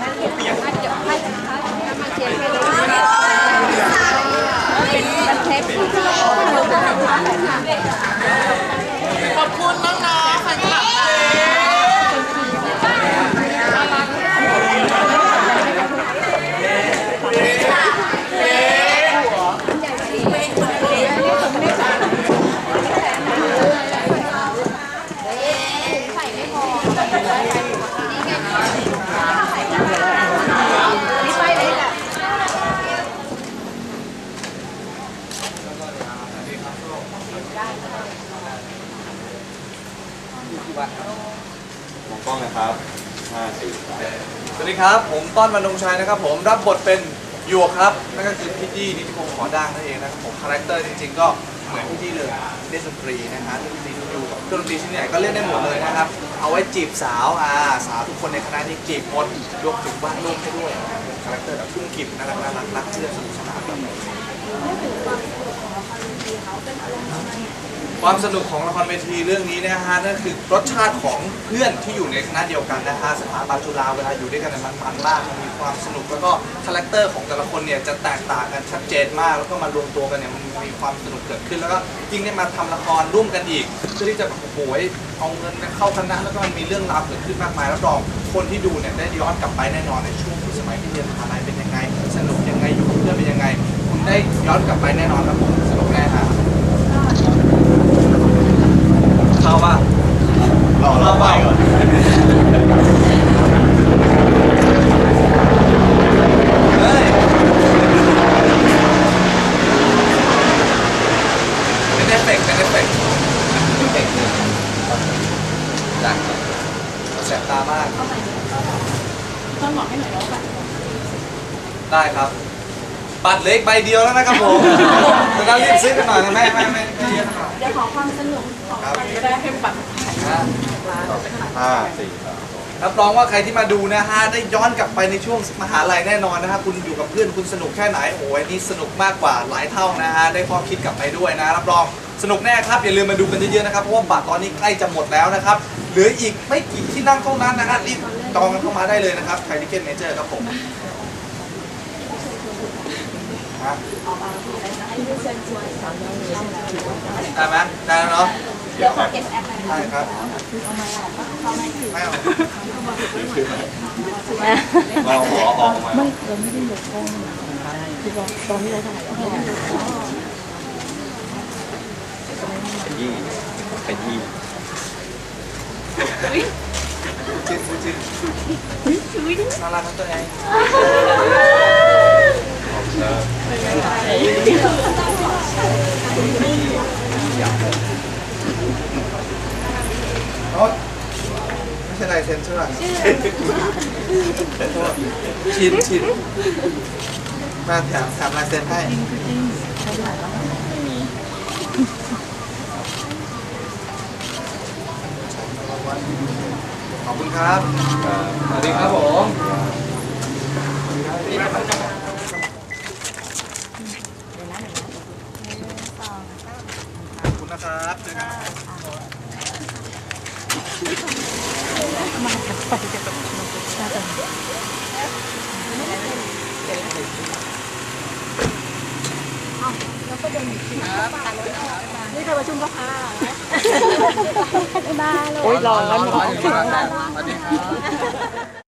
ไห้เก็บให้ มองกล้องนะครับห้าสี่สามสวัสดีครับ ผมต้อนวรรณงชัยนะครับ ผมรับบทเป็นหยวกครับนั่นก็คือพี่ดี้นิติพงศ์ขอด่างนั่นเองนะครับผมคาแรคเตอร์จริงๆ ก็เหมือนพี่ดี้เลยเล่นดนตรีนะฮะเล่นดนตรีอยู่กับเครื่องดนตรีชิ้นใหญ่ก็เล่นได้หมดเลยนะครับ เอาไว้จีบสาวอ่าสาวทุกคนในคณะนี้จีบหมดรวมถึงบ้านลูกให้ด้วยคาแรคเตอร์แบบพุ่งกิบน่ารักน่ารักรักเชื่อสนุกสนานแบบ ความสนุกของละครเวทีเรื่องนี้นะฮะนั่นคือรสชาติของเพื่อนที่อยู่ในคณะเดียวกันนะฮะสถาบันจุฬาเวลาอยู่ด้วยกันเนยมันมันมากมันมีความสนุกแล้วก็คาแรคเตอร์ของแต่ละคนเนี่ยจะแตกต่างกันชัดเจนมาก แล้วก็มารวมตัวกันเนี่ยมันมีความสนุกเกิดขึ้น แล้วก็ยิ่งได้มาทำละครร่วมกันอีกเพื่อที่จะแบบโอ้โหเอาเงินเข้าคณะแล้วก็มันมีเรื่องราวเกิดขึ้นมากมายรับรองคนที่ดูเนี่ยได้ย้อนกลับไปแน่นอนในช่วงสมัยที่เรียนมหาลัยเป็นยังไงสนุกยังไงอยู่กับเพื่อนเป็นยังไง คุณได้ย้อนกลับไปแน่นอนครับผมสนุกแน่ฮะเข้าป่ะ เราเราไปก่อน เฮ้ย เป็นเอฟเฟกต์เป็นเอฟเฟกต์เอฟเฟกต์จังแสบตามากต้องบอกให้หน่อยแล้วกันได้ครับบัตรเล็กใบเดียวแล้วนะครับผมดังนั้นรีบซื้อกันหน่อยนะแม่แม่แม่ไม่เยอะขนาดเดี๋ยวขอความสนุกของครับมันก็ได้ให้บัตรนะห้าสี่สาม รับรองว่าใครที่มาดูนะฮะได้ย้อนกลับไปในช่วงมหาลัยแน่นอนนะครับคุณอยู่กับเพื่อนคุณสนุกแค่ไหนโอ้ยนี่สนุกมากกว่าหลายเท่านะฮะได้ข้อคิดกลับไปด้วยนะ รับรองสนุกแน่ครับอย่าลืมมาดูกันเยอะๆนะครับเพราะว่าบัตรตอนนี้ใกล้จะหมดแล้วนะครับเหลืออีกไม่กี่ที่นั่งเท่านั้นนะฮะรีบจองกันเข้ามาได้เลยนะครับไทยทิเก็ตเมเจอร์ครับผมฮะได้ไหมได้แล้วเนาะ เดี๋ยวขอเก็บแอปหน่อยได้ครับไม่เอาเราขอออกมาไม่เราไม่ได้ยกกล้องคือว่าตอนที่เราถ่ายเราไม่ได้ยกกล้องขยี้ขยี้จิ้มจิ้มน่ารักทั้งตัวเอง เออ โอ๊ย ไม่ใช่ลายเซ็นใช่ไหมชินชินมาแถมแถมลายเซ็นให้ขอบคุณครับสวัสดีครับผมขอบคุณนะครับเจอกันนะครับ นี่เธอประชุมก็พาโอ้ยร้อนสวัสดีครับ